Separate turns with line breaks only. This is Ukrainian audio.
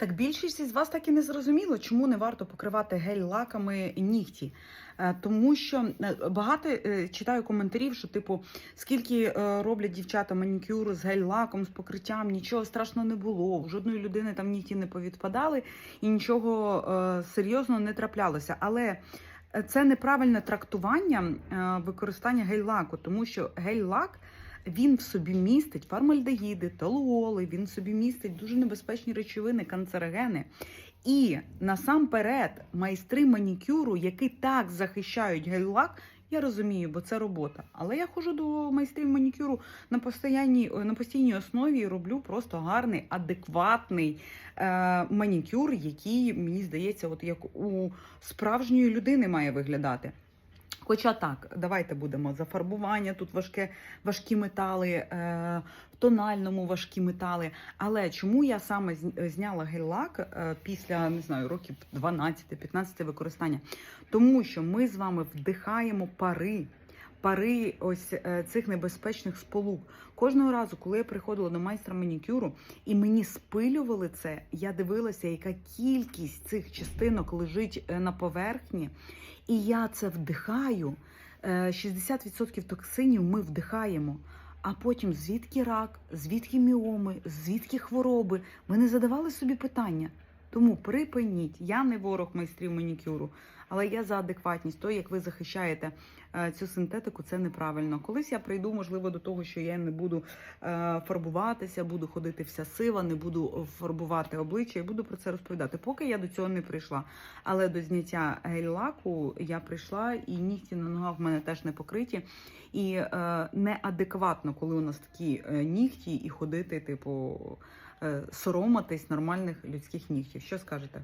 Так більшість із вас так і не зрозуміло, чому не варто покривати гель-лаками нігті. Е, Тому що е, багато е, читаю коментарів, що типу, скільки роблять дівчата манікюр з гель-лаком, з покриттям, нічого страшного не було. В жодної людини там нігті не повідпадали і нічого серйозного не траплялося. Але це неправильне трактування використання гель-лаку, тому що гель-лак. Він в собі містить формальдегіди, толуоли, він в собі містить дуже небезпечні речовини, канцерогени. І насамперед, майстри манікюру, які так захищають гель-лак, я розумію, бо це робота. Але я ходжу до майстрів манікюру на постійній, на постійній основі і роблю просто гарний, адекватний е, манікюр, який, мені здається, от як у справжньої людини має виглядати. Хоча так, давайте будемо зафарбування, тут важке, важкі метали, е, в тональному важкі метали. Але чому я саме зняла гель-лак е, після не знаю, років 12-15 використання? Тому що ми з вами вдихаємо пари. Пари ось е, цих небезпечних сполук. Кожного разу, коли я приходила до майстра манікюру і мені спилювали це, я дивилася, яка кількість цих частинок лежить е, на поверхні, і я це вдихаю. Е, 60% токсинів ми вдихаємо. А потім звідки рак, звідки міоми, звідки хвороби. Ви не задавали собі питання. Тому припиніть, я не ворог майстрів манікюру, але я за адекватність. То, як ви захищаєте е, цю синтетику, це неправильно. Колись я прийду, можливо, до того, що я не буду е, фарбуватися, буду ходити вся сива, не буду фарбувати обличчя і буду про це розповідати. Поки я до цього не прийшла. Але до зняття гель-лаку я прийшла, і нігті на ногах в мене теж не покриті. І е, неадекватно, коли у нас такі нігті, і ходити, типу, соромитись нормальних людських нігтів. Що скажете?